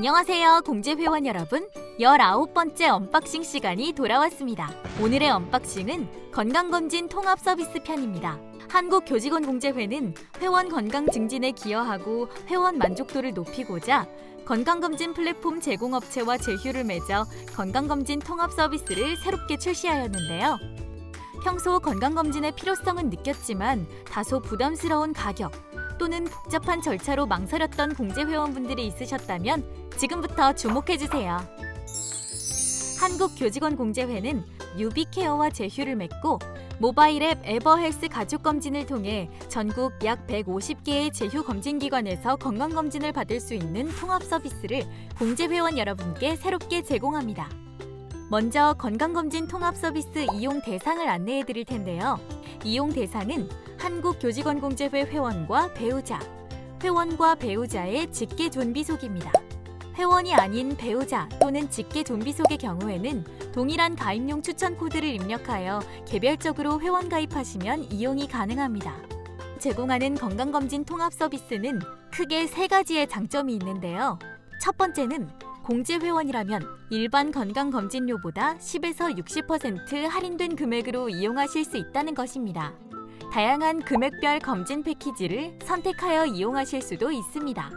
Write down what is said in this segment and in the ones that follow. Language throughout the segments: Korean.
안녕하세요, 공제회원 여러분. 19번째 언박싱 시간이 돌아왔습니다. 오늘의 언박싱은 건강검진 통합 서비스 편입니다. 한국교직원공제회는 회원 건강 증진에 기여하고 회원 만족도를 높이고자 건강검진 플랫폼 제공업체와 제휴를 맺어 건강검진 통합 서비스를 새롭게 출시하였는데요. 평소 건강검진의 필요성은 느꼈지만 다소 부담스러운 가격 또는 복잡한 절차로 망설였던 공제 회원분들이 있으셨다면 지금부터 주목해 주세요. 한국 교직원 공제회는 유비케어와 제휴를 맺고 모바일 앱 에버헬스 가족 검진을 통해 전국 약 150개의 제휴 검진 기관에서 건강 검진을 받을 수 있는 통합 서비스를 공제 회원 여러분께 새롭게 제공합니다. 먼저 건강 검진 통합 서비스 이용 대상을 안내해 드릴 텐데요. 이용 대상은 한국교직원공제회 회원과 배우자, 회원과 배우자의 직계 존비 속입니다. 회원이 아닌 배우자 또는 직계 존비 속의 경우에는 동일한 가입용 추천 코드를 입력하여 개별적으로 회원 가입하시면 이용이 가능합니다. 제공하는 건강검진 통합 서비스는 크게 세 가지의 장점이 있는데요. 첫 번째는 공제 회원이라면 일반 건강검진료보다 10에서 60% 할인된 금액으로 이용하실 수 있다는 것입니다. 다양한 금액별 검진 패키지를 선택하여 이용하실 수도 있습니다.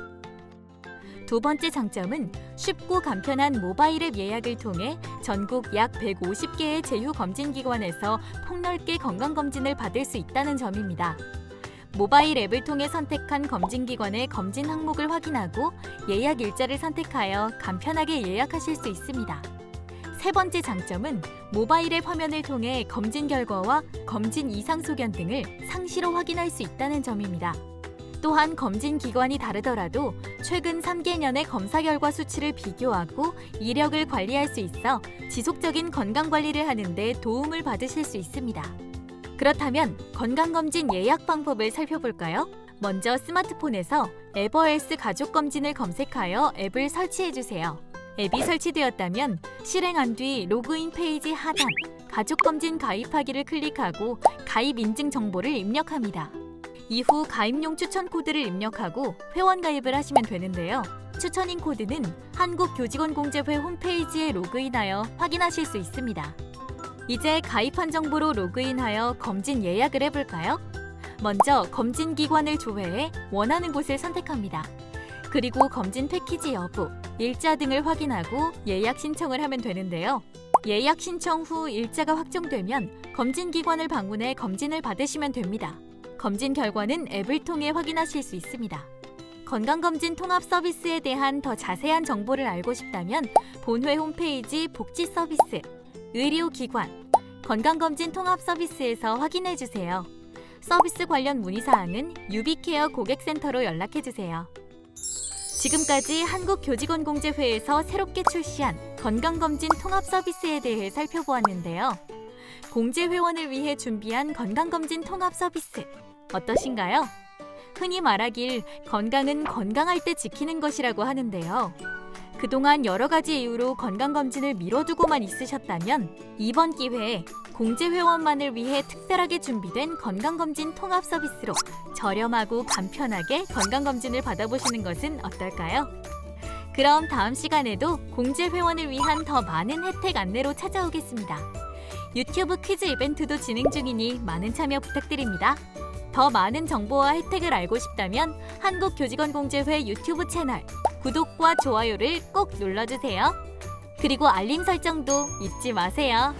두 번째 장점은 쉽고 간편한 모바일 앱 예약을 통해 전국 약 150개의 제휴 검진 기관에서 폭넓게 건강 검진을 받을 수 있다는 점입니다. 모바일 앱을 통해 선택한 검진 기관의 검진 항목을 확인하고 예약 일자를 선택하여 간편하게 예약하실 수 있습니다. 세 번째 장점은 모바일 앱 화면을 통해 검진 결과와 검진 이상 소견 등을 상시로 확인할 수 있다는 점입니다. 또한 검진 기관이 다르더라도 최근 3개년의 검사 결과 수치를 비교하고 이력을 관리할 수 있어 지속적인 건강 관리를 하는데 도움을 받으실 수 있습니다. 그렇다면 건강검진 예약 방법을 살펴볼까요? 먼저 스마트폰에서 에버헬스 가족검진을 검색하여 앱을 설치해주세요. 앱이 설치되었다면 실행한 뒤 로그인 페이지 하단 가족검진 가입하기를 클릭하고 가입 인증 정보를 입력합니다. 이후 가입용 추천 코드를 입력하고 회원 가입을 하시면 되는데요. 추천인 코드는 한국교직원공제회 홈페이지에 로그인하여 확인하실 수 있습니다. 이제 가입한 정보로 로그인하여 검진 예약을 해볼까요? 먼저 검진 기관을 조회해 원하는 곳을 선택합니다. 그리고 검진 패키지 여부, 일자 등을 확인하고 예약 신청을 하면 되는데요. 예약 신청 후 일자가 확정되면 검진 기관을 방문해 검진을 받으시면 됩니다. 검진 결과는 앱을 통해 확인하실 수 있습니다. 건강검진 통합 서비스에 대한 더 자세한 정보를 알고 싶다면 본회 홈페이지 복지 서비스, 의료기관, 건강검진 통합 서비스에서 확인해 주세요. 서비스 관련 문의 사항은 유비케어 고객센터로 연락해 주세요. 지금까지 한국교직원공제회에서 새롭게 출시한 건강검진 통합 서비스에 대해 살펴보았는데요. 공제회원을 위해 준비한 건강검진 통합 서비스 어떠신가요? 흔히 말하길 건강은 건강할 때 지키는 것이라고 하는데요. 그동안 여러 가지 이유로 건강검진을 미뤄두고만 있으셨다면 이번 기회에 공제회원만을 위해 특별하게 준비된 건강검진 통합 서비스로 저렴하고 간편하게 건강검진을 받아보시는 것은 어떨까요? 그럼 다음 시간에도 공제회원을 위한 더 많은 혜택 안내로 찾아오겠습니다. 유튜브 퀴즈 이벤트도 진행 중이니 많은 참여 부탁드립니다. 더 많은 정보와 혜택을 알고 싶다면 한국교직원공제회 유튜브 채널 구독과 좋아요를 꼭 눌러주세요. 그리고 알림 설정도 잊지 마세요.